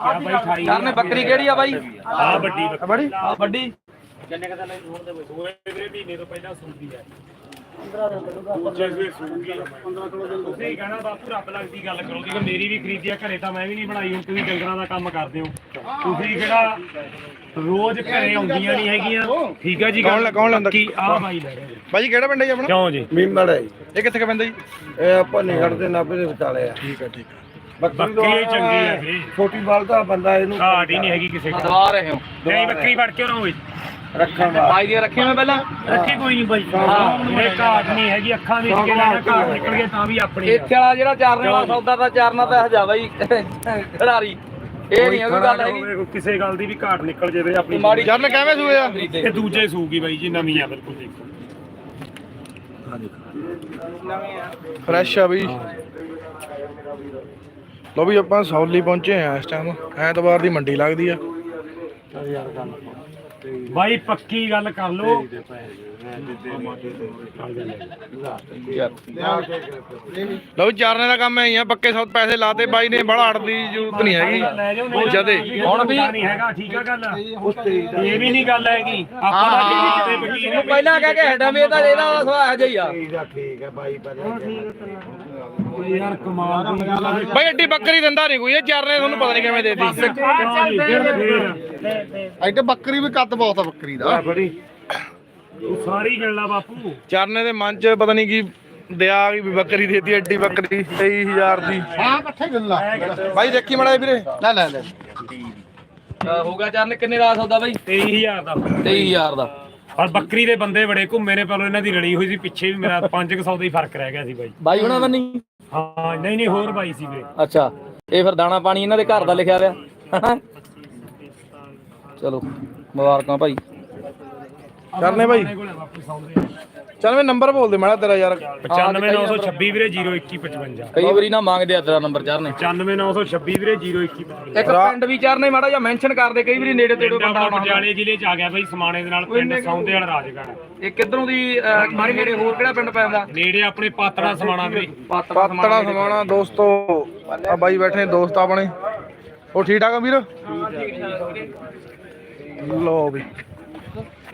ਆ ਬਾਈ 28 ਕਰਨੇ ਬੱਕਰੀ ਕਿਹੜੀ ਆ ਬਾਈ? ਆ। ਵੱਡੀ ਬੜੀ ਆ ਵੱਡੀ? ਸੂਏ ਵੀਰੇ ਮਹੀਨੇ ਤੋਂ ਪਹਿਲਾਂ ਸੂਦੀ ਹੈ 15 ਸੂਗੀ 15 ਤੁਸੀਂ ਕਹਿਣਾ ਬਾਪੂ ਰੱਬ ਲੱਗਦੀ ਗੱਲ ਕਰੋ ਕਿ ਮੇਰੀ ਵੀ ਖਰੀਦੀ ਆ ਘਰੇ ਤਾਂ ਮੈਂ ਵੀ ਨਹੀਂ ਬਣਾਈ ਹੁਣ ਤੁਸੀਂ ਡੰਗਰਾਂ ਦਾ ਕੰਮ ਕਰਦੇ ਹੋ। ਤੁਸੀਂ ਕਿਹੜਾ ਰੋਜ਼ ਘਰੇ ਆਉਂਦੀਆਂ ਨਹੀਂ ਹੈਗੀਆਂ। ਠੀਕ ਹੈ ਜੀ ਕੌਣ ਲੈ- ਕੌਣ ਲੈਂਦਾ? ਕੀ ਆ ਬਾਈ ਲੈ ਰਹੇ ਬਾਈ ਜੀ ਕਿਹੜਾ ਪਿੰਡ ਹੈ ਜੀ ਆਪਣਾ? ਕਿਉਂ ਜੀ? ਮੀਮੜ ਹੈ ਜੀ। ਇਹ ਕਿੱਥੇ ਪੈਂਦਾ ਜੀ? ਇਹ ਆਪਾਂ ਨਿਗੜ ਦੇ ਨਾਭੇ ਦੇ ਵਿਚਾਲੇ ਆ। ਠੀਕ ਹੈ ਠੀਕ ਬੱਕਰੀ ਬੱਕਰੀ ਚੰਗੀ ਹੈ ਜੀ। ਛੋਟੀ ਬਾਲ ਦਾ ਬੰਦਾ ਇਹਨੂੰ ਘਾਟ ਹੀ ਨਹੀਂ ਹੈਗੀ ਕਿਸੇ ਕੋਲ। ਦਵਾ ਰਹੇ ਹੋ। ਨਹੀਂ ਬੱਕਰੀ ਫੜ ਕੇ ਰਹੋ ਰੱਖਣ ਦਾ ਬਾਈ ਦੀਆਂ ਰੱਖੀਆਂ ਮੈਂ ਪਹਿਲਾਂ? ਰੱਖੀ ਕੋਈ ਨਹੀਂ ਬਾਈ। ਮੇਰੇ ਘਾਟ ਨਹੀਂ ਹੈਗੀ ਅੱਖਾਂ ਵਿੱਚ ਕੇ ਲੈਣਾ ਘਾਟ ਨਿਕਲ ਗਏ ਤਾਂ ਵੀ ਆਪਣੀ ਆ। ਇੱਥੇ ਵਾਲਾ ਜਿਹੜਾ ਚਾਰਨੇ ਵਾਲਾ ਸੌਦਾ ਤਾਂ ਚਾਰਨਾ ਤਾਂ ਹਜਾ ਬਾਈ। ਖਿਡਾਰੀ। ਇਹ ਨਹੀਂ ਇਹ ਗੱਲ ਹੈਗੀ। ਕਿਸੇ ਗੱਲ ਦੀ ਵੀ ਘਾਟ ਨਿਕਲ ਜਾਵੇ ਆਪਣੀ ਮਾੜੀ ਜਰਨ ਕਿਵੇਂ ਸੂਏ ਆ? ਇਹ ਦੂਜੇ ਸੂਗੀ ਬਾਈ ਜੀ ਨਵੀਂ ਆ ਬਿਲਕੁਲ ਦੇਖੋ ਫਰੈਸ਼ ਆ ਬਈ। ਲੋ ਵੀ ਆਪਾਂ ਸੌਲੀ ਪਹੁੰਚੇ ਆ ਇਸ ਟਾਈਮ ਐਤਵਾਰ ਦੀ ਮੰਡੀ ਲੱਗਦੀ ਆ। ਬਾਈ ਪੱਕੀ ਗੱਲ ਕਰ ਲੋ ਲੋ ਵੀ ਚਾਰਨੇ ਦਾ ਕੰਮ ਐ ਆ ਪੱਕੇ ਸੌ ਪੈਸੇ ਲਾਤੇ। ਬਾਈ ਨੇ ਬੜਾ ਅੜਦੀ ਜ਼ਰੂਰਤ ਨਹੀਂ ਹੈਗੀ। ਜਦੇ ਹੁਣ ਵੀ ਨਹੀਂ ਹੈਗਾ ਠੀਕ ਆ ਗੱਲ। ਇਹ ਵੀ ਨਹੀਂ ਗੱਲ ਹੈਗੀ। ਆਪਾਂ ਦਾ ਕਿਤੇ ਵਕੀਲ ਪਹਿਲਾਂ ਕਹਿ ਕੇ ਹਟਾਂ ਵੀ ਇਹਦਾ ਸੁਭਾਅ ਜਿਹਾ ਹੀ ਆ। ਠੀਕ ਹੈ ਬਾਈ ਪਹਿਲੇ ਯਾਰ ਕਮਾਲ ਦੀ ਗੱਲ ਆ। ਬਾਈ ਐਡੀ ਬੱਕਰੀ ਦਿੰਦਾ ਨਹੀਂ ਕੋਈ ਇਹ ਚਾਰਨੇ ਤੁਹਾਨੂੰ ਪਤਾ ਨਹੀਂ ਕਿਵੇਂ ਦੇਦੀ ਐਡੇ ਬੱਕਰੀ ਵੀ ਕੱਦ ਬਹੁਤ ਆ ਬੱਕਰੀ ਦਾ। ਬੜੀ। ਤੂੰ ਸਾਰੀ ਗੱਲਾਂ ਬਾਪੂ। ਚਾਰਨੇ ਦੇ ਮਨ 'ਚ ਪਤਾ ਨਹੀਂ ਕੀ ਦਿਆ ਗਈ ਵੀ ਬੱਕਰੀ ਦੇਤੀ ਐਡੀ ਬੱਕਰੀ 23000 ਦੀ। ਹਾਂ ਇਕੱਠੇ ਗੱਲਾਂ ਬਾਈ ਦੇਖੀ ਮੜਾ ਵੀਰੇ। ਲੈ ਲੈ ਲੈ। ਹੋ ਗਿਆ ਚਾਰਨੇ ਕਿੰਨੇ ਦਾ ਸੌਦਾ ਬਾਈ? 23000 ਦਾ। 23000 ਦਾ। ਔਰ ਬੱਕਰੀ ਦੇ ਬੰਦੇ ਬੜੇ ਘੁੰਮੇ ਨੇ ਪਹਿਲਾਂ ਇਹਨਾਂ ਦੀ ਲੜੀ ਹੋਈ ਸੀ ਪਿੱਛੇ ਵੀ ਮੇਰਾ 500 ਦਾ ਹੀ ਫ਼ਰਕ ਰਹਿ ਗਿਆ ਸੀ ਬਾਈ। ਬਾਈ ਉਹਨਾਂ ਦਾ ਨਹੀਂ? ਹਾਂ ਨਹੀਂ ਨਹੀਂ ਹੋਰ ਬਾਈ ਸੀ ਵੀਰੇ। ਅੱਛਾ ਇਹ ਫਿਰ ਦਾਣਾ ਪਾਣੀ ਇਹਨਾਂ ਦੇ ਘਰ ਦਾ ਲਿਖਿਆ ਹੋਇਆ। ਚਲੋ ਮੁਬਾਰਕਾਂ ਭਾਈ। ਕਰਨੇ ਬਾਈ? ਚੱਲ ਮੈਂ ਨੰਬਰ ਬੋਲ ਦੇ ਮਾੜਾ ਤੇਰਾ ਯਾਰ। 95926 ਵੀਰੇ 0155 ਕਈ ਵਾਰੀ ਨਾ ਮੰਗਦੇ ਆ ਤੇਰਾ ਨੰਬਰ ਚਾਰਨੇ 95926 ਵੀਰੇ 0155 ਇੱਕ ਪਿੰਡ ਵੀ ਚਾਰਨੇ ਮਾੜਾ ਜਿਹਾ ਮੈਂਸ਼ਨ ਕਰਦੇ ਕਈ ਵਾਰੀ ਨੇੜੇ ਤੇੜੇ ਬੰਦਾ ਆਉਣਾ ਪਟਿਆਲੇ ਜ਼ਿਲ੍ਹੇ ਚ ਆ ਗਿਆ ਬਾਈ ਸਮਾਣੇ ਦੇ ਨਾਲ ਪਿੰਡ ਸੌਂਦੇ ਵਾਲਾ ਰਾਜਗੜ੍ਹ। ਇਹ ਕਿੱਧਰੋਂ ਦੀ ਮਾੜੀ ਨੇੜੇ ਹੋਰ ਕਿਹੜਾ ਪਿੰਡ ਪੈਂਦਾ? ਨੇੜੇ ਆਪਣੇ ਪਾਤੜਾ ਸਮਾਣਾ ਵੀਰੇ। ਪਾਤੜਾ ਪਾਤੜਾ ਸਮਾਣਾ ਦੋਸਤੋ ਆ ਬਾਈ ਬੈਠੇ ਨੇ ਦੋਸਤ ਆਪਣੇ। ਉਹ ਠੀਕ ਠਾਕ ਆ ਵੀਰ? ਲੋ ਵੀ।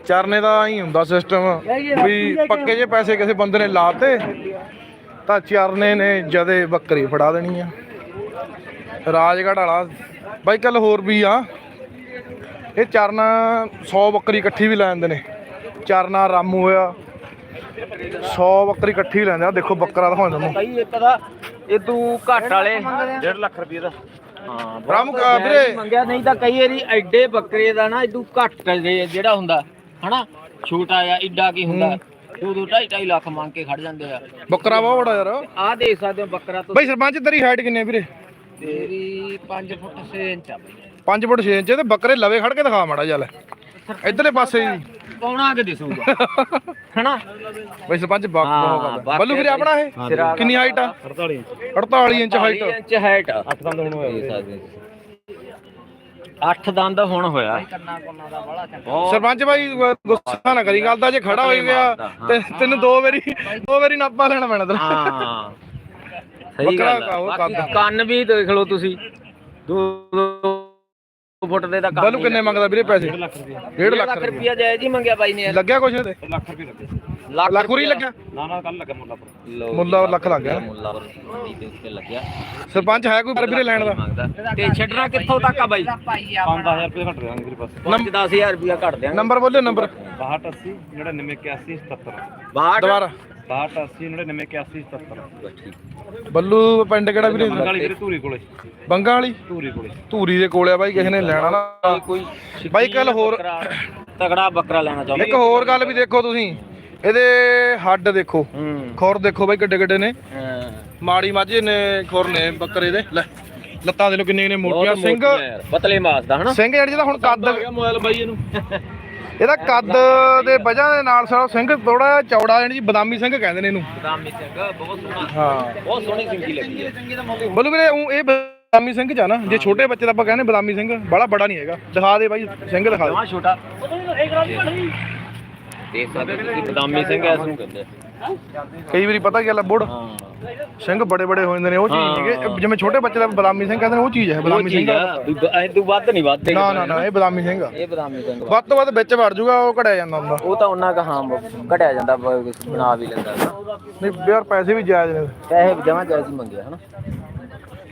ਚਰਨੇ ਦਾ ਹੀ ਹੁੰਦਾ ਸਿਸਟਮ ਵੀ ਪੱਕੇ ਜੇ ਪੈਸੇ ਕਿਸੇ ਬੰਦੇ ਨੇ ਲਾਤੇ ਤਾਂ ਚਰਨੇ ਨੇ ਜਦੇ ਬੱਕਰੀ ਫੜਾ ਦੇਣੀ ਆ। ਰਾਜਗੜ੍ਹ ਵਾਲਾ ਬਾਈ ਕੱਲ ਹੋਰ ਵੀ ਆ। ਇਹ ਚਰਨਾ 100 ਬੱਕਰੀ ਇਕੱਠੀ ਵੀ ਲੈ ਜਾਂਦੇ ਨੇ। ਚਰਨਾ ਰਾਮੂ ਹੋਇਆ 100 ਬੱਕਰੀ ਇਕੱਠੀ ਲੈਂਦੇ ਆ। ਦੇਖੋ ਬੱਕਰਾ ਦਿਖਾਉਂਦਾ ਤੁਹਾਨੂੰ। ਕਈ ਇੱਕ ਦਾ ਇਹ ਤੂੰ ਘੱਟ ਵਾਲੇ 1.5 ਲੱਖ ਰੁਪਏ ਦਾ। ਹਾਂ ਰਾਮ ਵੀਰੇ ਮੰਗਿਆ ਨਹੀਂ ਤਾਂ ਕਈ ਵਾਰੀ ਐਡੇ ਬੱਕਰੇ ਦਾ ਨਾ ਇਦੂ ਘੱਟ ਜਿਹੜਾ ਹੁੰਦਾ। ਹਨਾ? ਛੋਟਾ ਆ ਏਡਾ ਕੀ ਹੁੰਦਾ? ਦੋ ਦੋ ਢਾਈ ਢਾਈ ਲੱਖ ਮੰਗ ਕੇ ਖੜ ਜਾਂਦੇ ਆ। ਬੱਕਰਾ ਬਹੁਤ ਬੜਾ ਯਾਰ। ਆਹ ਦੇਖ ਸਕਦੇ ਹੋ ਬੱਕਰਾ ਤੋਂ ਬਾਈ ਸਰਪੰਚ ਤੇਰੀ ਹਾਈਟ ਕਿੰਨੀ ਹੈ ਵੀਰੇ? ਤੇਰੀ 5 ਫੁੱਟ 6 ਇੰਚ ਆ ਬਈ। 5 ਫੁੱਟ 6 ਇੰਚ ਤੇ ਬੱਕਰੇ ਲਵੇ ਖੜ ਕੇ ਦਿਖਾ ਮਾੜਾ ਚੱਲ ਇਧਰਲੇ ਪਾਸੇ ਜੀ ਪੌਣਾ ਕੇ ਦਿਸੂਗਾ? ਹਨਾ? ਬਾਈ ਸਰਪੰਚ ਬੱਕ ਬਹੁਤ ਕਰਦਾ ਬੱਲੂ ਵੀਰੇ ਆਪਣਾ ਇਹ? ਕਿੰਨੀ ਹਾਈਟ ਆ? 48 48 ਇੰਚ 40 ਹਾਈਟ ਇੰਚ ਹਾਈਟ ਆ। 8 ਦੰਦ ਹੁਣ 8 ਦੰਦ ਹੁਣ ਹੋਇਆ। ਕੰਨਾ ਕੰਨਾ ਦਾ ਬੜਾ ਚੰਗਾ। ਸਰਪੰਚ ਬਾਈ ਗੁ- ਗੁੱਸਾ ਨਾ ਕਰੀ ਗੱਲ ਦਾ ਜੇ ਖੜਾ ਹੋਈ ਗਿਆ ਤੇ ਤੈਨੂੰ ਦੋ ਵਾਰੀ ਦੋ ਵਾਰੀ ਨਾਪਾ ਲੈਣਾ ਪੈਣਾ ਤੇਰਾ ਹਾਂ। ਸਹੀ ਬੱਕਰਾ ਗੱਲ ਆ। ਉਹ ਬਾਕੀ ਕੱਦ। ਕੰਨ ਵੀ ਦੇਖ ਲਓ ਤੁਸੀਂ। ਦੋ ਦੋ ਫੁੱਟ ਦੇ ਤਾਂ ਕੰਨ ਬੱਲੂ ਕਿੰਨੇ ਮੰਗਦਾ ਵੀਰੇ ਪੈਸੇ? 1.5 ਡੇਢ ਲੱਖ ਲੱਖ ਰੁਪਏ ਰੁਪਿਆ ਜਾਇਜ਼ ਹੀ ਮੰਗਿਆ ਬਾਈ ਨੇ ਲੱਗਿਆ ਕੁਛ ਇਹਦੇ? ਲੱਖ ਰੁਪਏ ਲੱਗੇ ਲੱਖ ਉਰੀ। ਲੱਗਾ ਨਾ ਨਾ ਕੱਲ ਲੱਗਾ ਮੁੱਲਾ ਪਰ ਮੁੱਲਾ ਲੱਖ ਲੱਗ ਗਿਆ। ਮੁੱਲਾ ਦੇ ਉੱਤੇ ਲੱਗਿਆ। ਸਰਪੰਚ ਹੈ ਕੋਈ ਪਰ ਵੀਰੇ ਲੈਣ ਦਾ? ਤੇ ਛੱਡਣਾ ਕਿੱਥੋਂ ਤੱਕ ਆ ਬਾਈ? 5000 ਰੁਪਏ ਘੱਟ ਰਿਹਾ ਮੇਰੇ ਪਾਸ 10000 ਰੁਪਿਆ ਘੱਟ ਦਿਆਂਗੇ। Number ਬੋਲਿਓ number. 6280 99 81 77 ਬਾਹਠ ਦੁਬਾਰਾ। 6280 99 81 77 ਬੱਲੂ ਪਿੰਡ ਕਿਹੜਾ ਵੀਰੇ? ਬੰਗਾਲੀ ਵੀਰੇ ਧੂਰੀ ਕੋਲੇ। ਬੰਗਾ ਵਾਲੀ? ਧੂਰੀ ਕੋਲੇ। ਧੂਰੀ ਦੇ ਕੋਲੇ ਆ ਬਾਈ ਕਿਸੇ ਨੇ ਲੈਣਾ ਨਾ। ਕੋਈ ਬਾਈ ਕੱਲ ਹੋਰ ਤਗੜਾ ਬੱਕਰਾ ਲੈਣਾ ਚਾਹੁੰਦਾ। ਇੱਕ ਹੋਰ ਗੱਲ ਵੀ ਦੇਖੋ ਤੁਸੀਂ। ਇਹਦੇ ਹੱਡ ਦੇਖੋ। ਖੁਰ ਦੇਖੋ ਬਾਈ ਕਿੱਡੇ ਕਿੱਡੇ ਨੇ। ਮਾੜੀ ਮਾਝੇ ਨੇ ਖੁਰ ਨੇ ਬੱਕਰੇ ਦੇ। ਲੈ ਲੱਤਾਂ ਦੇ ਲੋ ਕਿੰਨੇ ਕਿੰਨੇ ਮੋਟੀਆਂ। ਸਿੰਘ ਪਤਲੇ ਮਾਸ ਦਾ ਹਨਾ? ਸਿੰਘ ਜਿਹੜੀ ਹੁਣ ਕੱਦ ਮੋਬਾਈਲ ਬਾਈ ਇਹਨੂੰ। ਇਹਦਾ ਕੱਦ ਦੇ ਵਜ੍ਹਾ ਦੇ ਨਾਲ ਸਾਰਾ ਸਿੰਘ ਥੋੜਾ ਚੌੜਾ ਜਾਨੀ ਬਦਾਮੀ ਸਿੰਘ ਕਹਿੰਦੇ ਨੇ ਇਹਨੂੰ। ਬਦਾਮੀ ਸਿੰਘ ਬਹੁਤ ਸੋਹਣਾ। ਹਾਂ। ਬਹੁਤ ਸੋਹਣੀ ਸਿੰਗੀ ਲੱਗੀ ਹੈ। ਬੋਲੋ ਵੀਰੇ ਇਹ ਬਦਾਮੀ ਸਿੰਘ ਚ ਆ ਨਾ ਜੇ ਛੋਟੇ ਬੱਚੇ ਦਾ ਆਪਾਂ ਕਹਿੰਦੇ ਬਦਾਮੀ ਸਿੰਘ ਬੜਾ ਬੜਾ ਨਹੀਂ ਹੈਗਾ। ਦਿਖਾ ਦੇ ਬਾਈ ਸਿੰਘ ਦਿਖਾ ਦੇ। ਛੋਟਾ। ਦੇਖ ਸਕਦੇ ਤੁਸੀਂ ਬਦਾਮੀ ਸਿੰਘ ਐਸ ਨੂੰ ਕਹਿੰਦੇ। ਕਈ ਵਾਰੀ ਪਤਾ ਕੀ ਗੱਲ ਬੁੜ ਹਾਂ ਸਿੰਘ ਬੜੇ ਬੜੇ ਹੋ ਜਾਂਦੇ ਨੇ ਉਹ ਚੀਜ਼ ਹਾਂ। ਨਹੀਂ ਗੇ। ਜਿਵੇਂ ਛੋਟੇ ਬੱਚੇ ਦਾ ਬਦਾਮੀ ਸਿੰਘ ਕਹਿੰਦੇ ਨੇ ਉਹ ਚੀਜ਼ ਹੈ ਬਦਾਮੀ ਸਿੰਘ ਐਂ ਤੋਂ ਵੱਧ ਨਹੀਂ ਵੱਧਦੇ ਨਾ ਨਾ ਨਾ ਇਹ ਬਦਾਮੀ ਸਿੰਘ ਆ। ਇਹ ਬਦਾਮੀ ਸਿੰਘ। ਵੱਧ ਤੋਂ ਵੱਧ ਵਿੱਚ ਵੜ ਜੂਗਾ ਉਹ ਘੜਿਆ ਜਾਂਦਾ ਹੁੰਦਾ। ਉਹ ਤਾਂ ਉਹਨਾਂ ਕਾ ਹਾਂ ਘਟਿਆ ਜਾਂਦਾ ਬਣਾ ਵੀ ਲੈਂਦਾ ਨਹੀਂ ਯਾਰ ਪੈਸੇ ਵੀ ਜਾਇਜ਼ ਨੇ। ਪੈਸੇ ਜਮਾ ਜਾਇਜ਼ ਹੀ ਮੰਗਿਆ ਹਨਾ।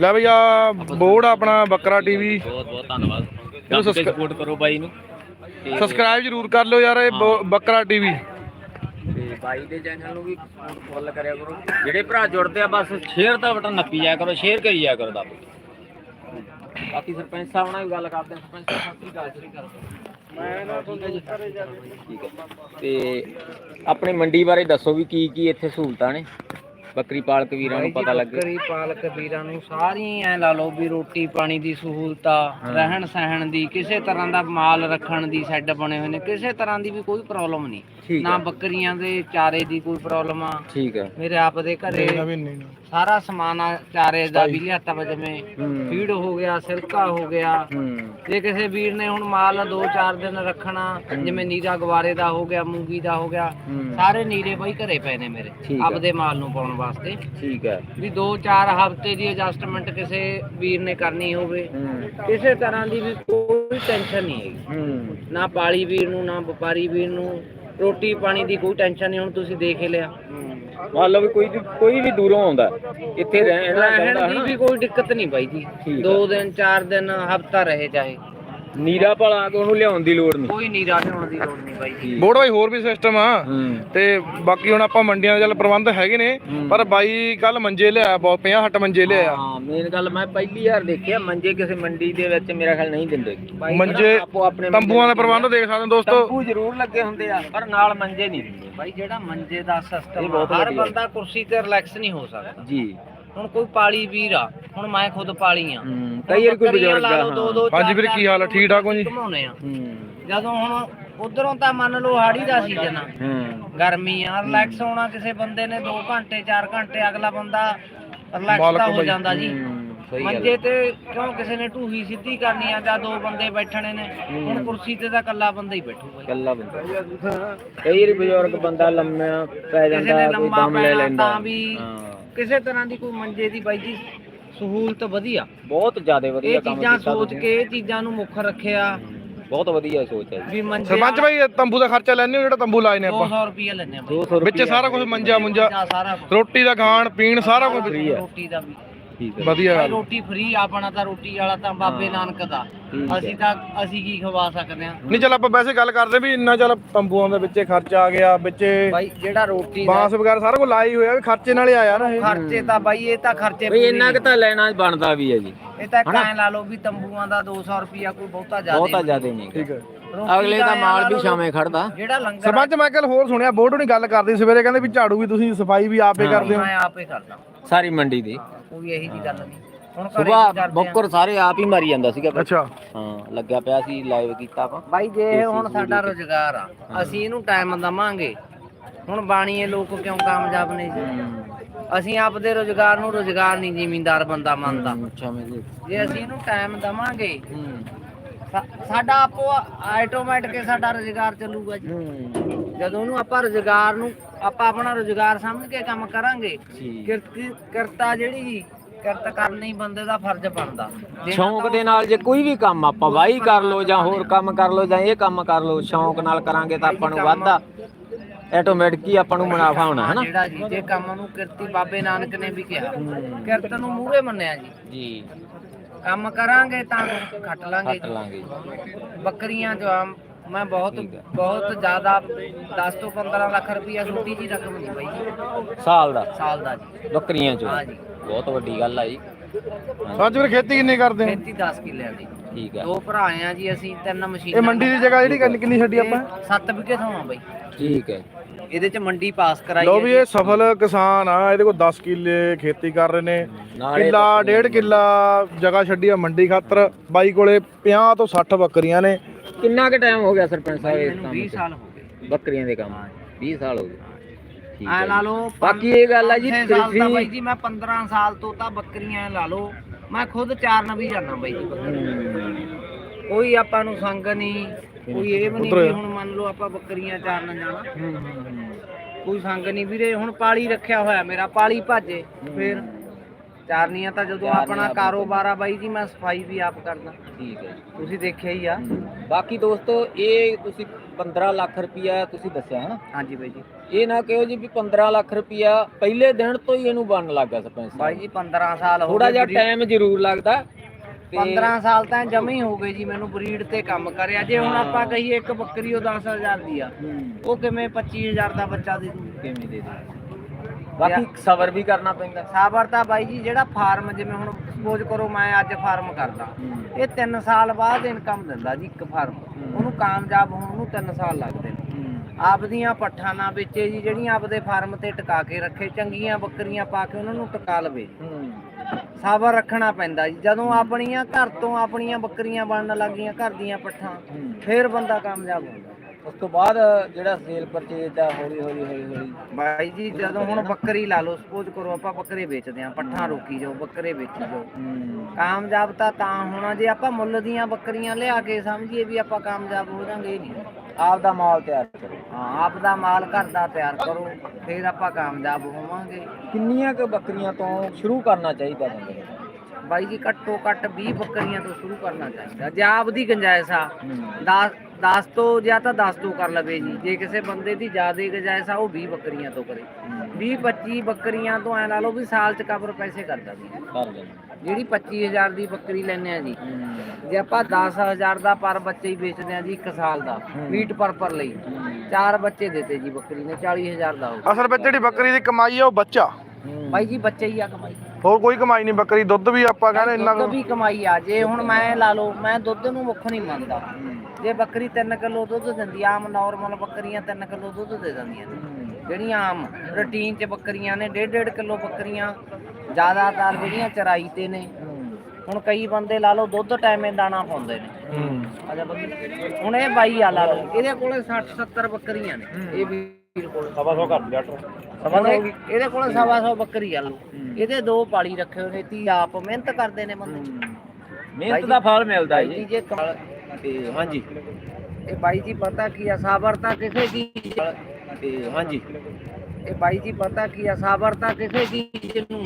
ਲੈ ਬਈ ਆ ਬੋਰਡ ਆਪਣਾ ਬੱਕਰਾ ਟੀਵੀ। ਬਹੁਤ ਬਹੁਤ ਧੰਨਵਾਦ। ਇਹਨੂੰ subscribe- ਸਪੋਰਟ ਕਰੋ ਬਾਈ ਨੂੰ। ਤੇ- ਸਬਸਕ੍ਰਾਈਬ ਜਰੂਰ ਕਰ ਲਿਓ ਯਾਰ ਇਹ ਬੱਕਰਾ ਟੀਵੀ। ਬਾਈ ਦੇ ਚੈਨਲ ਨੂੰ ਵੀ ਫੋਲੋ ਕਰਿਆ ਕਰੋ। ਜਿਹੜੇ ਭਰਾ ਜੁੜਦੇ ਆ ਬਸ ਸ਼ੇਅਰ ਦਾ ਬਟਨ ਨੱਪੀ ਜਾਇਆ ਕਰੋ ਸ਼ੇਅਰ ਕਰੀ ਜਾਇਆ ਕਰੋ ਦੱਬ ਕੇ। ਬਾਕੀ ਸਰਪੰਚ ਸਾਹਿਬ ਨਾਲ ਵੀ ਗੱਲ ਕਰਦੇ ਆ। ਸਰਪੰਚ ਸਾਹਿਬ ਅਕਾਲ ਸਤਿ ਸ੍ਰੀ ਅਕਾਲ ਮੈਂ ਨਾ ਠੀਕ ਹੈ ਤੇ ਆਪਣੇ ਮੰਡੀ ਬਾਰੇ ਦੱਸੋ ਵੀ ਕੀ ਕੀ ਇੱਥੇ ਸਹੂਲਤਾਂ ਨੇ? ਬੱਕਰੀ ਪਾਲਕ ਵੀਰਾਂ ਨੂੰ ਪਤਾ ਲੱਗੇ। ਬੱਕਰੀ ਪਾਲਕ ਵੀਰਾਂ ਨੂੰ ਸਾਰੀ ਐ ਲਾ ਲਓ ਵੀ ਰੋਟੀ ਪਾਣੀ ਦੀ ਸਹੂਲਤਾਂ ਰਹਿਣ ਸਹਿਣ ਦੀ ਕਿਸੇ ਤਰ੍ਹਾਂ ਦਾ ਮਾਲ ਰੱਖਣ ਦੀ ਸੈੱਡ ਬਣੇ ਹੋਏ ਨੇ ਕਿਸੇ ਤਰ੍ਹਾਂ ਦੀ ਵੀ ਕੋਈ ਪ੍ਰੋਬਲਮ ਨਹੀਂ। ਨਾ ਬੱਕਰੀਆਂ ਦੇ ਚਾਰੇ ਦੀ ਕੋਈ ਪ੍ਰੋਬਲਮ ਆ। ਠੀਕ ਹੈ। ਮੇਰੇ ਆਪ ਦੇ ਘਰੇ ਸਾਰਾ ਸਮਾਨ ਆ ਚਾਰੇ ਦਾ ਵੀ ਲਿਆਤਾ ਵਾ ਜਿਵੇਂ ਫੀਡ ਹੋ ਗਿਆ ਸਿਲਕਾ ਹੋ ਗਿਆ। ਜੇ ਕਿਸੇ ਵੀਰ ਨੇ ਹੁਣ ਮਾਲ 2-4 ਦਿਨ ਰੱਖਣਾ ਜਿਵੇਂ ਨੀਰਾ ਗਵਾਰੇ ਦਾ ਹੋ ਗਿਆ ਮੂੰਗੀ ਦਾ ਹੋ ਗਿਆ ਸਾਰੇ ਨੀਰੇ ਬਈ ਘਰੇ ਪਏ ਨੇ ਮੇਰੇ। ਆ। ਆਪਦੇ ਮਾਲ ਨੂੰ ਪਾਉਣ ਵਾਸਤੇ। ਠੀਕ ਹੈ। ਵੀ 2-4 ਹਫ਼ਤੇ ਦੀ ਐਡਜਸਟਮੈਂਟ ਕਿਸੇ ਵੀਰ ਨੇ ਕਰਨੀ ਹੋਵੇ। ਕਿਸੇ ਤਰ੍ਹਾਂ ਦੀ ਵੀ ਕੋਈ ਟੈਨਸ਼ਨ ਨਹੀਂ ਹੈਗੀ। ਹੂੰ। ਨਾ ਪਾਲੀ ਵੀਰ ਨੂੰ ਨਾ ਵਪਾਰੀ ਵੀਰ ਨੂੰ ਰੋਟੀ ਪਾਣੀ ਦੀ ਕੋਈ ਟੈਨਸ਼ਨ ਨਹੀਂ ਹੁਣ ਤੁਸੀਂ ਦੇਖ ਹੀ ਲਿਆ। ਮੰਨ ਲਓ ਵੀ ਕੋਈ ਵੀ- ਕੋਈ ਵੀ ਦੂਰੋਂ ਆਉਂਦਾ ਇੱਥੇ ਰਹਿਣਾ ਦੀ ਵੀ ਕੋਈ ਦਿੱਕਤ ਨਹੀਂ ਬਾਈ ਜੀ। ਠੀਕ ਦੋ ਦਿਨ ਚਾਰ ਦਿਨ ਹਫ਼ਤਾ ਰਹੇ ਚਾਹੇ। ਨੀਰਾ ਭਲਾ ਕੇ ਉਹਨੂੰ ਲਿਆਉਣ ਦੀ ਲੋੜ ਨਹੀਂ। ਕੋਈ ਨੀਰਾ ਲਿਆਉਣ ਦੀ ਲੋੜ ਨਹੀਂ ਬਾਈ ਜੀ। ਬੋਰਡ ਬਾਈ ਹੋਰ ਵੀ ਸਿਸਟਮ ਆ। ਤੇ ਬਾਕੀ ਹੁਣ ਆਪਾਂ ਮੰਡੀਆਂ ਦੇ ਚੱਲ ਪ੍ਰਬੰਧ ਹੈਗੇ ਨੇ ਪਰ ਬਾਈ ਕੱਲ ਮੰਜੇ ਲਿਆ ਬਹੁਤ 50 ਹੱਟ ਮੰਜੇ ਲਿਆ। ਹਾਂ ਮੇਨ ਗੱਲ ਮੈਂ ਪਹਿਲੀ ਵਾਰ ਦੇਖਿਆ ਮੰਜੇ ਕਿਸੇ ਮੰਡੀ ਦੇ ਵਿੱਚ ਮੇਰਾ ਖਿਆਲ ਨਹੀਂ ਦਿੰਦੇ। ਮੰਜੇ ਆਪੋ ਆਪਣੇ ਤੰਬੂਆਂ ਦਾ ਪ੍ਰਬੰਧ ਦੇਖ ਸਕਦੇ ਹੋ ਦੋਸਤੋ। ਤੰਬੂ ਜ਼ਰੂਰ ਲੱਗੇ ਹੁੰਦੇ ਆ ਪਰ ਨਾਲ ਮੰਜੇ ਨਹੀਂ ਦਿੰਦੇ। ਬਾਈ ਜਿਹੜਾ ਮੰਜੇ ਦਾ ਸਿਸਟਮ ਹਰ। ਬੰਦਾ ਕੁਰਸੀ ਤੇ ਰਿਲੈਕਸ ਨਹੀਂ ਹੋ ਸਕਦਾ। ਜੀ। ਹੁਣ ਕੋਈ ਪਾਲੀ ਵੀਰ ਆ ਹੁਣ ਮੈਂ ਖੁਦ ਪਾਲੀ ਆ। ਹੂੰ ਕਈ ਵਾਰ ਕੋਈ ਬੱਕਰੀਆਂ ਬਜ਼ੁਰਗ ਲਾ ਆ ਲਓ, ਦੋ ਹਾਂ। ਦੋ ਹਾਂਜੀ ਵੀਰੇ, ਕੀ ਹਾਲ ਆ? ਠੀਕ ਠਾਕ ਹੋ ਜੀ? ਘੁਮਾਉਣੇ ਆ। ਹੂੰ। ਜਦੋਂ ਹੁਣ ਉਧਰੋਂ ਤਾਂ ਮੰਨ ਲਓ ਹਾੜੀ ਦਾ ਸੀਜ਼ਨ ਆ ਹੂੰ। ਗਰਮੀ ਆ ਰਿਲੈਕਸ ਹੋਣਾ ਕਿਸੇ ਬੰਦੇ ਨੇ 2 ਘੰਟੇ 4 ਘੰਟੇ ਅਗਲਾ ਬੰਦਾ ਰਿਲੈਕਸ ਮਾਲਕ ਤਾਂ ਹੋ। ਜਾਂਦਾ ਜੀ। ਹੂੰ, ਸਹੀ ਗੱਲ ਮੰਜੇ ਤੇ ਕਿਉਂ ਕਿਸੇ ਨੇ ਢੂਹੀ ਸਿੱਧੀ ਕਰਨੀ ਆ ਜਾਂ ਦੋ ਬੰਦੇ ਬੈਠਣੇ ਨੇ ਹੁਣ ਕੁਰਸੀ ਤੇ ਤਾਂ ਇਕੱਲਾ ਬੰਦਾ ਹੀ ਬੈਠੂਗਾ ਜੀ। ਕੱਲਾ ਬੰਦਾ। ਕਈ ਵਾਰੀ ਬਜ਼ੁਰਗ ਬੰਦਾ ਲੰਮਾ ਪੈ ਕਿਸੇ ਨੇ ਜਾਂਦਾ ਕੋਈ ਲੰਮਾ ਦਮ ਲੈ ਪੈਣਾ ਲੈਂਦਾ। ਤਾਂ ਵੀ ਹਾਂ। ਕਿਸੇ ਤਰ੍ਹਾਂ ਦੀ ਕੋਈ ਮੰਜੇ ਦੀ ਬਾਈ ਜੀ ਸਹੂਲਤ ਵਧੀਆ? ਬਹੁਤ ਜ਼ਿਆਦਾ ਵਧੀਆ ਇਹ ਕੰਮ ਚੀਜ਼ਾਂ ਕੀਤਾ ਸੋਚ ਤੁਸੀਂ। ਕੇ ਇਹ ਚੀਜ਼ਾਂ ਨੂੰ ਮੁੱਖ ਰੱਖਿਆ। ਬਹੁਤ ਵਧੀਆ ਸੋਚ ਹੈ ਜੀ। ਵੀ ਮੰਜੇ ਸਰਪੰਚ ਬਾਈ ਇਹ ਤੰਬੂ ਦਾ ਖਰਚਾ ਲੈਣੇ ਹੋ ਜਿਹੜਾ ਤੰਬੂ ਲਾਏ ਨੇ ਆਪਾਂ? 200 ਰੁਪਏ ਲੈਣੇ ਆ ਬਾਈ। 200 ਵਿੱਚ ਸਾਰਾ ਕੁਝ ਮੰਜਾ ਮੁੰਜਾ ਸਾਰਾ। ਰੋਟੀ ਦਾ ਖਾਣ ਪੀਣ ਸਾਰਾ ਕੁਝ। ਰੋਟੀ ਦਾ ਵੀ। ਠੀਕ ਹੈ ਵਧੀਆ ਗੱਲ। ਰੋਟੀ ਫ੍ਰੀ ਆਪਣਾ ਤਾਂ ਰੋਟੀ ਵਾਲਾ ਤਾਂ ਬਾਬੇ ਨਾਨਕ ਦਾ। ਅਸੀਂ ਤਾਂ ਅਸੀਂ ਕੀ ਖਵਾ ਸਕਦੇ ਆ ਨਹੀਂ ਚੱਲ ਆਪਾਂ ਵੈਸੇ ਗੱਲ ਕਰਦੇ ਵੀ ਇੰਨਾ ਚੱਲ ਤੰਬੂਆਂ ਦੇ ਵਿੱਚ ਖਰਚਾ ਆ ਗਿਆ ਵਿੱਚ ਬਾਈ ਜਿਹੜਾ ਰੋਟੀ ਦਾ ਬਾਂਸ ਵਗੈਰਾ ਸਾਰਾ ਕੁਝ ਲਾਈ ਹੋਇਆ ਵੀ ਖਰਚੇ ਨਾਲ ਹੀ ਆਇਆ ਨਾ ਇਹ। ਖਰਚੇ ਤਾਂ ਬਾਈ ਇਹ ਤਾਂ ਖਰਚੇ ਬਈ ਇੰਨਾ ਕੁ ਤਾਂ ਲੈਣਾ ਬਣਦਾ ਵੀ ਹੈ ਜੀ। ਇਹ ਤਾਂ ਕਾਇ ਲਾ ਲਓ ਵੀ ਤੰਬੂਆਂ ਦਾ 200 ਰੁਪਿਆ ਕੋਈ ਬਹੁਤਾ ਜ਼ਿਆਦਾ ਬਹੁਤਾ ਜ਼ਿਆਦਾ ਨਹੀਂ ਠੀਕ ਹੈ। ਅਗਲੇ ਦਾ ਮਾਲ ਵੀ ਸ਼ਾਮੇ ਖੜਦਾ। ਜਿਹੜਾ ਲੰਗਰ ਸਰਪੰਚ ਮੈਂ ਕੱਲ ਹੋਰ ਸੁਣਿਆ ਬੋਰਡ ਨਹੀਂ ਗੱਲ ਕਰਦੇ ਸਵੇਰੇ ਕਹਿੰਦੇ ਵੀ ਝਾੜੂ ਵੀ ਤੁਸੀਂ ਸਫ਼ਾਈ ਵੀ ਆਪੇ ਕਰਦੇ ਹੋ। ਮੈਂ ਆਪੇ ਕਰਦਾ। ਸਾਰੀ ਮੰਡੀ ਦੀ। ਕੋਈ ਇਹੀ ਜੀ ਗੱਲ ਨਹੀਂ। ਹੁਣ ਘਰੇ ਕੀ ਸੁਬਾ ਕਰਦੇ ਆ? ਬੁੱਕਰ ਸਾਰੇ ਆਪ ਹੀ ਮਾਰੀ ਜਾਂਦਾ ਸੀਗਾ ਅੱਛਾ। ਹਾਂ ਲੱਗਿਆ ਪਿਆ ਸੀ ਲਾਈਵ ਕੀਤਾ ਆਪਾਂ। ਬਾਈ ਜੇ ਇਹ ਹੁਣ ਸਾਡਾ ਰੋਜ਼ਗਾਰ ਆ ਅਸੀਂ ਇਹਨੂੰ ਟਾਈਮ ਦਵਾਂਗੇ। ਹੁਣ ਬਾਣੀਏ ਲੋਕ ਕਿਉਂ ਕਾਮਯਾਬ ਨੇ ਜੀ? ਅਸੀਂ ਆਪਦੇ ਰੋਜ਼ਗਾਰ ਨੂੰ ਰੋਜ਼ਗਾਰ ਨਹੀਂ ਜ਼ਿਮੀਂਦਾਰ ਬੰਦਾ ਮੰਨਦਾ। ਅੱਛਾ ਮੇਰੇ ਜੇ ਅਸੀਂ ਇਹਨੂੰ ਟਾਈਮ ਦਵਾਂਗੇ ਸਾਡਾ ਆਪੋ ਆਟੋਮੈਟਿਕ ਸਾਡਾ ਰੋਜ਼ਗਾਰ ਚੱਲੂਗਾ ਜੀ। ਜਦੋਂ ਉਹਨੂੰ ਆਪਾਂ ਰੋਜ਼ਗਾਰ ਨੂੰ ਆਪਾਂ ਆਪਣਾ ਰੋਜ਼ਗਾਰ ਸਮਝ ਕੇ ਕੰਮ ਕਰਾਂਗੇ ਕਿਰਤ ਕਿਰਤਾ ਜਿਹੜੀ ਕਿਰਤ ਕਰਨੀ ਬੰਦੇ ਦਾ ਫਰਜ਼ ਬਣਦਾ। ਜੇ ਸ਼ੌਂਕ ਦੇ ਨਾਲ ਜੇ ਕੋਈ ਵੀ ਕੰਮ ਆਪਾਂ ਵਾਹੀ ਕਰ ਲੋ ਜਾਂ ਹੋਰ ਕੰਮ ਕਰ ਲੋ ਜਾਂ ਇਹ ਕੰਮ ਕਰ ਲੋ ਸ਼ੌਂਕ ਨਾਲ ਕਰਾਂਗੇ ਤਾਂ ਆਪਾਂ ਨੂੰ ਵਾਧਾ। ਆਟੋਮੈਟਿਕ ਹੀ ਆਪਾਂ ਨੂੰ ਮੁਨਾਫਾ ਹੋਣਾ ਹੈ ਨਾ ਜਿਹੜਾ ਜੀ ਜੇ ਕੰਮ ਨੂੰ ਕਿਰਤੀ ਬਾਬੇ ਨਾਨਕ ਨੇ ਵੀ ਕਿਹਾ ਕਿਰਤ ਨੂੰ ਮੂਹਰੇ ਮੰਨਿਆ ਜੀ। ਜੀ। ਕੰਮ ਕਰਾਂਗੇ ਤਾਂ ਖੱਟ ਲਾਂਗੇ ਕੱਟ ਲਾਂਗੇ ਬੱਕਰੀਆਂ ਜੋ ਆ ਮੈਂ ਬਹੁਤ ਬਹੁਤ ਜ਼ਿਆਦਾ 10 ਤੋਂ 15 ਲੱਖ ਰੁਪਈਆ ਛੋਟੀ ਜੀ ਰਕਮ ਨਹੀਂ ਬਾਈ ਜੀ। ਸਾਲ ਦਾ? ਸਾਲ ਦਾ ਜੀ। ਬੱਕਰੀਆਂ ਚੋਂ? ਹਾਂ ਜੀ। ਬਹੁਤ ਵੱਡੀ ਗੱਲ ਆ ਜੀ। ਵੀਰ ਖੇਤੀ ਕਿੰਨੀ ਕਰਦੇ ਹੋ? 35 10 ਕਿੱਲੇ ਦੀ। ਠੀਕ ਹੈ ਦੋ ਭਰਾ ਆ ਜੀ ਅਸੀਂ ਤਿੰਨ ਮਸ਼ੀਨਾਂ ਇਹ ਮੰਡੀ ਦੀ ਜਗ੍ਹਾ ਜਿਹੜੀ ਕਿੰਨੀ- ਕਿੰਨੀ ਛੱਡੀ ਆਪਾਂ? 7 ਵਿਗੇ ਥਾਂ ਆ ਬਾਈ। ਠੀਕ ਹੈ। ਇਹਦੇ ਚ ਮੰਡੀ ਪਾਸ ਕਰਾਈ ਲੋ ਵੀ। ਇਹ ਸਫਲ ਕਿਸਾਨ ਆ ਇਹਦੇ ਕੋਲ 10 ਕਿੱਲੇ ਖੇਤੀ ਕਰ ਰਹੇ ਨੇ। ਕਿੱਲਾ ਬੱਕਰੀਆਂ ਡੇਢ ਕਿੱਲਾ ਜਗ੍ਹਾ ਛੱਡੀ ਆ ਮੰਡੀ ਖਾਤਰ। ਬਾਈ ਕੋਲੇ 50 ਤੋਂ 60 ਬੱਕਰੀਆਂ ਨੇ। ਕਿੰਨਾ ਕੁ ਟਾਈਮ ਹੋ ਗਿਆ ਸਰਪੰਚ ਸਾਹਿਬ ਇਸ ਮੈਨੂੰ ਕੰਮ 20 ਤੇ? ਸਾਲ ਹੋ ਗਏ। ਬੱਕਰੀਆਂ ਦੇ ਕੰਮ। 20 ਸਾਲ ਹੋ ਗਏ। ਠੀਕ ਹੈ ਲਾ ਲਓ ਬਾਕੀ ਇਹ ਗੱਲ ਆ ਜੀ ਤੁਸੀਂ ਜੀ ਮੈਂ 15 ਸਾਲ ਤੋਂ ਤਾਂ ਬੱਕਰੀਆਂ ਲਾ ਲਓ। ਮੈਂ ਖੁਦ ਚਾਰਨ ਵੀ ਜਾਣਾ ਬਾਈ ਜੀ। ਕੋਈ ਆਪਾਂ ਨੂੰ ਸੰਗ ਨਹੀਂ ਕੋਈ ਇਹ ਵੀ ਨਹੀਂ ਵੀ ਹੁਣ ਮੰਨ ਲਓ ਆਪਾਂ ਬੱਕਰੀਆਂ ਚਾਰਨ ਜਾਣਾ। ਕੋਈ ਸੰਗ ਨਹੀਂ ਵੀਰੇ ਹੁਣ ਪਾਲੀ ਰੱਖਿਆ ਹੋਇਆ ਮੇਰਾ ਪਾਲੀ ਭਾਜੇ ਫਿਰ ਚਾਰਨੀਆਂ ਤਾਂ ਜਦੋਂ ਚਾਰਨੀਆਂ ਆਪਣਾ ਆਪ ਕਾਰੋਬਾਰ ਆ ਬਾਈ ਜੀ ਮੈਂ ਸਫ਼ਾਈ ਵੀ ਆਪ ਕਰਦਾ। ਠੀਕ ਹੈ ਜੀ। ਤੁਸੀਂ ਦੇਖਿਆ ਹੀ ਆ। ਬਾਕੀ ਦੋਸਤੋ ਇਹ ਤੁਸੀਂ 15 ਲੱਖ ਰੁਪਇਆ ਤੁਸੀਂ ਦੱਸਿਆ ਹੈ ਨਾ ਹਾਂਜੀ ਬਾਈ ਜੀ। ਇਹ ਨਾ ਕਹੋ ਜੀ ਵੀ 15 ਲੱਖ ਰੁਪਇਆ ਪਹਿਲੇ ਦਿਨ ਤੋਂ ਹੀ ਇਹਨੂੰ ਬਣਨ ਲੱਗਾ ਸਰਪੰਚ ਬਾਈ ਜੀ 15 ਸਾਲ ਹੋ ਥੋੜਾ ਜਿਹਾ ਟਾਈਮ ਜ਼ਰੂਰ ਲੱਗਦਾ ਤੇ 15 ਸਾਲ ਤਾਂ ਜਮੇ ਹੀ ਹੋ ਗਏ ਜੀ ਮੈਨੂੰ ਬਰੀਡ ਤੇ ਕੰਮ ਕਰਿਆ। ਜੇ ਹੁਣ ਆਪਾਂ ਕਹੀਏ ਇੱਕ ਬੱਕਰੀ ਉਹ 10000 ਦੀ ਆ। ਹੂੰ, ਉਹ ਕਿਵੇਂ 25000 ਦਾ ਬੱਚਾ ਦੇ ਦੂ ਕਿਵੇਂ ਦੇ ਦੇ ਬਾਕੀ ਸਬਰ ਵੀ ਕਰਨਾ ਪੈਂਦਾ। ਸਾਬਰ ਤਾਂ ਬਾਈ ਜੀ ਜਿਹੜਾ ਫਾਰਮ ਜਿਵੇਂ ਹੁਣ ਸਪੋਜ਼ ਕਰੋ ਮੈਂ ਅੱਜ ਫਾਰਮ ਕਰਦਾ। ਇਹ 3 ਸਾਲ ਬਾਅਦ ਇਨਕਮ ਦਿੰਦਾ ਜੀ ਇੱਕ ਫਾਰਮ। ਉਹਨੂੰ ਕਾਮਯਾਬ ਹੋਣ ਨੂੰ 3 ਸਾਲ ਲੱਗਦੇ ਨੇ। ਆਪਦੀਆਂ ਪੱਠਾਂ ਨਾ ਵੇਚੇ ਜੀ ਜਿਹੜੀਆਂ ਆਪਦੇ ਫਾਰਮ ਤੇ ਟਿਕਾ ਕੇ ਰੱਖੇ ਚੰਗੀਆਂ ਬੱਕਰੀਆਂ ਪਾ ਕੇ ਉਹਨਾਂ ਨੂੰ ਟਿਕਾ ਲਵੇ ਸਾਬਰ ਰੱਖਣਾ ਪੈਂਦਾ ਜੀ। ਜਦੋਂ ਆਪਣੀਆਂ ਘਰ ਤੋਂ ਆਪਣੀਆਂ ਬੱਕਰੀਆਂ ਬਣਨ ਲੱਗੀਆਂ ਘਰ ਦੀਆਂ ਪੱਠਾਂ। ਫੇਰ ਬੰਦਾ ਕਾਮਯਾਬ ਹੁੰਦਾ। ਉਸ ਤੋਂ ਬਾਅਦ ਜਿਹੜਾ ਸੇਲ ਪਰਚੇਜ ਦਾ ਹੌਲੀ ਹੌਲੀ ਹੌਲੀ ਹੌਲੀ। ਬਾਈ ਜੀ ਜਦੋਂ ਹੁਣ ਬੱਕਰੀ ਲਾ ਲਓ ਸਪੋਜ਼ ਕਰੋ ਆਪਾਂ ਬੱਕਰੇ ਵੇਚਦੇ ਆਂ ਪੱਠਾਂ ਰੋਕੀ ਜਾਓ ਬੱਕਰੇ ਵੇਚੀ ਜਾਓ। ਕਾਮਯਾਬ ਤਾਂ ਤਾਂ ਹੋਣਾ ਜੇ ਆਪਾਂ ਮੁੱਲ ਦੀਆਂ ਬੱਕਰੀਆਂ ਲਿਆ ਕੇ ਸਮਝੀਏ ਵੀ ਆਪਾਂ ਕਾਮਯਾਬ ਹੋ ਜਾਾਂਗੇ ਨਹੀਂ। ਆਪ ਦਾ ਮਾਲ ਤਿਆਰ ਕਰੋ। ਹਾਂ ਆਪ ਦਾ ਮਾਲ ਘਰ ਦਾ ਤਿਆਰ ਕਰੋ ਫੇਰ ਆਪਾਂ ਕਾਮਯਾਬ ਹੋਵਾਂਗੇ। ਕਿੰਨੀਆਂ ਕੁ ਬੱਕਰੀਆਂ ਤੋਂ ਸ਼ੁਰੂ ਕਰਨਾ ਚਾਹੀਦਾ ਬੰਦੇ ਨੂੰ? ਬਾਈ ਜੀ ਘੱਟੋ ਘੱਟ 20 ਬੱਕਰੀਆਂ ਤੋਂ ਸ਼ੁਰੂ ਕਰਨਾ ਚਾਹੀਦਾ। ਜੇ ਆਪ ਦੀ ਗੁੰਜਾਇਸ਼ ਆ ਹੂੰ, 10 10 ਤੋਂ ਜਾਂ ਤਾਂ 10 ਤੋਂ ਕਰ ਲਵੇ ਜੀ। ਜੇ ਕਿਸੇ ਬੰਦੇ ਦੀ ਜ਼ਿਆਦਾ ਗੁੰਜਾਇਸ਼ ਆ ਉਹ 20 ਬੱਕਰੀਆਂ ਤੋਂ ਕਰੇ। 20 25 ਬੱਕਰੀਆਂ ਤੋਂ ਐ ਲਾ ਲਓ ਵੀ ਸਾਲ ਚ ਕਬਰ ਪੈਸੇ ਕਰਦਾ ਜੀ। ਕਰ ਲੈਣਾ ਜਿਹੜੀ 25000 ਦੀ ਬੱਕਰੀ ਲੈਨੇ ਆ ਜੀ। ਜੇ ਆਪਾਂ 10000 ਦਾ ਪਰ ਬੱਚੇ ਹੀ ਵੇਚਦੇ ਆ ਜੀ 1 ਸਾਲ ਦਾ। ਮੀਟ ਪਰ ਪਰ ਲਈ। ਚਾਰ ਬੱਚੇ ਦਿੱਤੇ ਜੀ ਬੱਕਰੀ ਨੇ 40000 ਦਾ ਹੋ ਅਸਲ ਵਿੱਚ ਜਿਹੜੀ ਬੱਕਰੀ ਦੀ ਕਮਾਈ ਆ ਉਹ ਬੱਚਾ। ਬਾਈ ਜੀ ਬੱਚੇ ਹੀ ਆ ਕਮਾਈ। ਹੋਰ ਕੋਈ ਕਮਾਈ ਨਹੀਂ ਬੱਕਰੀ ਦੁੱਧ ਵੀ ਆਪਾਂ ਕਹਿੰਦੇ ਇੰਨਾ ਦੁੱਧ ਵੀ ਕਮਾਈ ਆ। ਜੇ ਹੁਣ ਮੈਂ ਲਾ ਲਓ ਮੈਂ ਦੁੱਧ ਨੂੰ ਮੁੱਖ ਨਹੀਂ ਮੰਨਦਾ। ਜੇ ਬੱਕਰੀ 3 ਕਿਲੋ ਦੁੱਧ ਦਿੰਦੀ ਆਮ ਨਾਰਮਲ ਬੱਕਰੀਆਂ 3 ਕਿਲੋ ਦੁੱਧ ਦੇ ਦਿੰਦੀਆਂ ਨੇ। ਜਿਹੜੀਆਂ ਆਮ ਰੂਟੀਨ 'ਚ ਬੱਕਰੀਆਂ ਨੇ 1.5 ਕਿਲੋ ਬੱਕਰੀਆਂ ਜ਼ਿਆਦਾਤਰ ਜਿਹੜੀਆਂ ਚਰਾਈ ਤੇ ਨੇ। ਹੁਣ ਕਈ ਬੰਦੇ ਲਾ ਲਓ ਦੁੱਧ ਟਾਈਮੇ ਦਾਣਾ ਪਾਉਂਦੇ ਨੇ। ਹੁਣ ਇਹ ਬਾਈ ਆ ਲਾ ਲਓ ਇਹਦੇ ਕੋਲੇ 60 70 ਬੱਕਰੀਆਂ ਨੇ। ਇਹ ਸਵਾ ਜੱਟ ਸਵਾ ਸੌ ਇਹਦੇ ਕੋਲੇ ਸਵਾ ਸੌ ਬੱਕਰੀ ਆ ਲਓ। ਇਹਦੇ ਦੋ ਪਾਲੀ ਰੱਖੇ ਹੋਏ ਨੇ ਤੀ ਆਪ ਮਿਹਨਤ ਕਰਦੇ ਨੇ ਬੰਦੇ। ਮਿਹਨਤ ਦਾ ਫਲ ਮਿਲਦਾ ਜੀ। ਤੇ ਹਾਂਜੀ। ਇਹ ਬਾਈ ਜੀ ਪਤਾ ਕੀ ਆ ਸਾਬਰ ਤਾਂ ਕਿਸੇ ਦੀ ਤੇ ਹਾਂਜੀ। ਇਹ ਬਾਈ ਜੀ ਪਤਾ ਕੀ ਆ ਸਾਬਰ ਤਾਂ ਕਿਸੇ ਦੀ ਨੂੰ